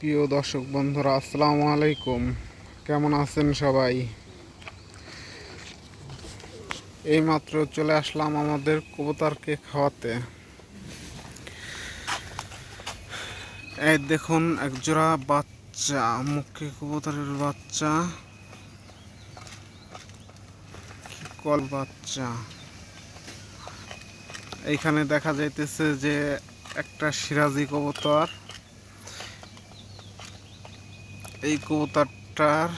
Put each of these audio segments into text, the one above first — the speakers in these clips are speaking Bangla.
প্রিয় দর্শক বন্ধুরা, আসসালামু আলাইকুম। কেমন আছেন সবাই? এইমাত্র চলে আসলাম আমাদের কবুতরকে খাওয়াতে। এই দেখুন একজোড়া বাচ্চা, মুখে কবুতরের বাচ্চা। কল বাচ্চা। এইখানে দেখা যাইতেছে যে একটা সিরাজি কবুতর। এই কবুতরটার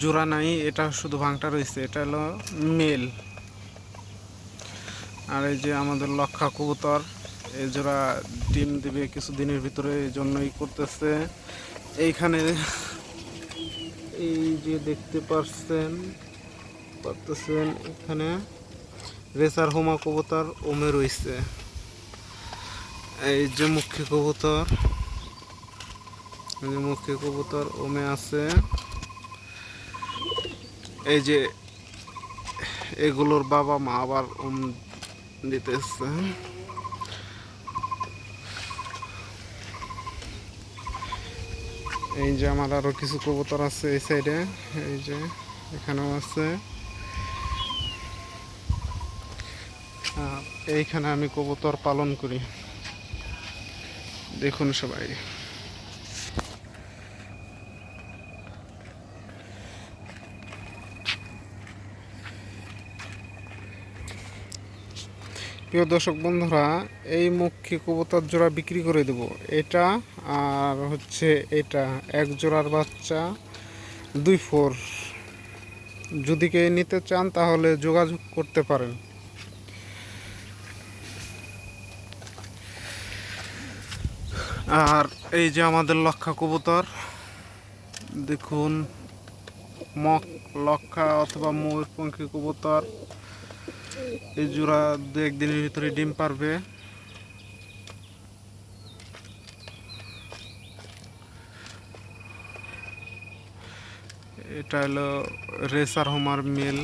জোড়া নাই, এটা শুধু ভাঙটা রয়েছে, এটা হলো মেল। আর এই যে আমাদের লক্ষা কবুতর, এই জোড়া ডিম দিবে কিছু দিনের ভিতরে, এই জন্যই করতেছে। এইখানে এই যে দেখতে পারছেন, পারতেছেন, এখানে রেসার হোমা কবুতর ওমে রয়েছে। এই যে মুখ্য কবুতর যে কবুতর ওমে আছে। এই যে এগুলোর বাবা মা আবার ওম দিতেছে। এই যে আমার আরও কিছু কবুতর আছে এই সাইডে, এই যে এখানেও আছে। এইখানে আমি কবুতর পালন করি। দেখুন সবাই। প্রিয় দর্শক বন্ধুরা, এই মুখী কবুতর জোড়া বিক্রি করে দেব। এটা আর হচ্ছে এটা, এক জোড়ার বাচ্চা, দুই ফোর। যদি কে নিতে চান তাহলে যোগাযোগ করতে পারেন। আর এই যে আমাদের লক্ষা কবুতর, দেখুন, মক, লক্ষা অথবা ময়ূরপঙ্খী কবুতর। এই জোড়া দু একদিনের ভিতরে ডিম পারবে। এটা হলো রেসার হোমার মেল।